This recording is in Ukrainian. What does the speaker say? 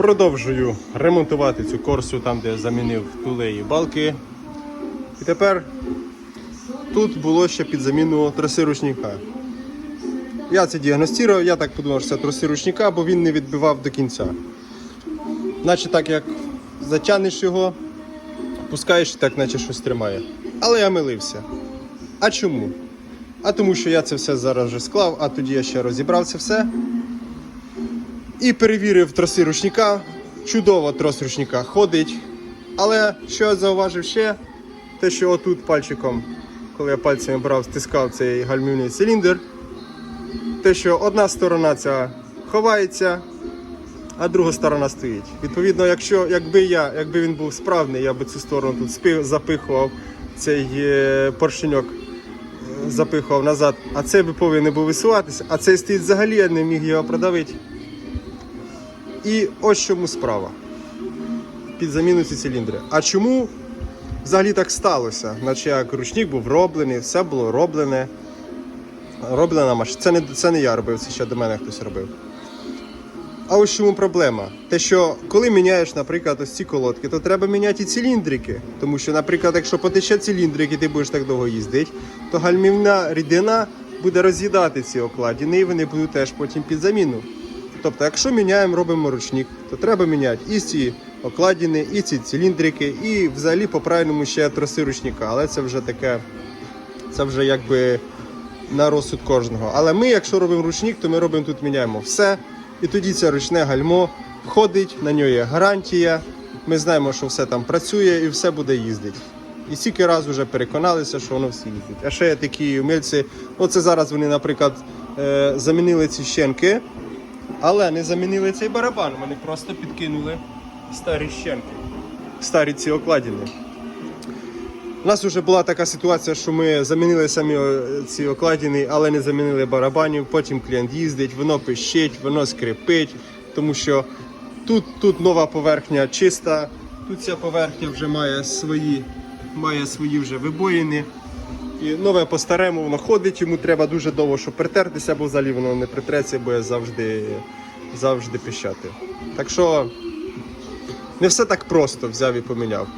Продовжую ремонтувати цю корсу там, де замінив тулеї балки. І тепер тут було ще під заміну троси ручника. Я це діагностував, я так подумав, що це троси ручника, бо він не відбивав до кінця. Наче так як затягнеш його, пускаєш і так, наче щось тримає. Але я милився. А чому? А тому що я це все зараз вже склав, а тоді я ще розібрав це все. І перевірив троси ручника. Чудово трос ручника ходить. Але що я зауважив ще, те, що отут пальчиком, коли я пальцями брав, стискав цей гальмівний циліндр, те, що одна сторона ця ховається, а друга сторона стоїть. Відповідно, якщо якби я, якби він був справний, я би цю сторону тут запихував цей е, поршеньок е, запихував назад, а цей би повинен був висуватися, а цей стоїть взагалі, я не міг його продавити. І ось чому справа. Під заміну ці циліндри. А чому взагалі так сталося? Наче як ручник був роблений, все було роблене. Роблена машина. Це не, це не я робив, це ще до мене хтось робив. А ось чому проблема? Те, що коли міняєш, наприклад, ось ці колодки, то треба міняти і циліндрики. Тому що, наприклад, якщо потече циліндрик і ти будеш так довго їздити, то гальмівна рідина буде роз'їдати ці окладини і вони будуть теж потім під заміну. Тобто, якщо міняємо, робимо ручник, то треба міняти і ці окладини, і ці циліндрики, і взагалі по правильному ще троси ручника. Але це вже таке, це вже якби на розсуд кожного. Але ми, якщо робимо ручник, то ми робимо тут міняємо все. І тоді це ручне гальмо входить, на нього є гарантія. Ми знаємо, що все там працює і все буде їздити. І стільки раз вже переконалися, що воно все їздить. А ще є такі умільці. Оце зараз вони, наприклад, е, замінили ці щенки, але не замінили цей барабан. Вони просто підкинули старі щенки, старі ці окладини. У нас вже була така ситуація, що ми замінили самі ці окладини, але не замінили барабанів. Потім клієнт їздить, воно пищить, воно скрипить, тому що тут, тут нова поверхня чиста, тут ця поверхня вже має свої, має свої вже вибоїни. І нове по-старому воно ходить, йому треба дуже довго, щоб притертися, бо взагалі воно не притреться, буде завжди, завжди пищати. Так що не все так просто взяв і поміняв.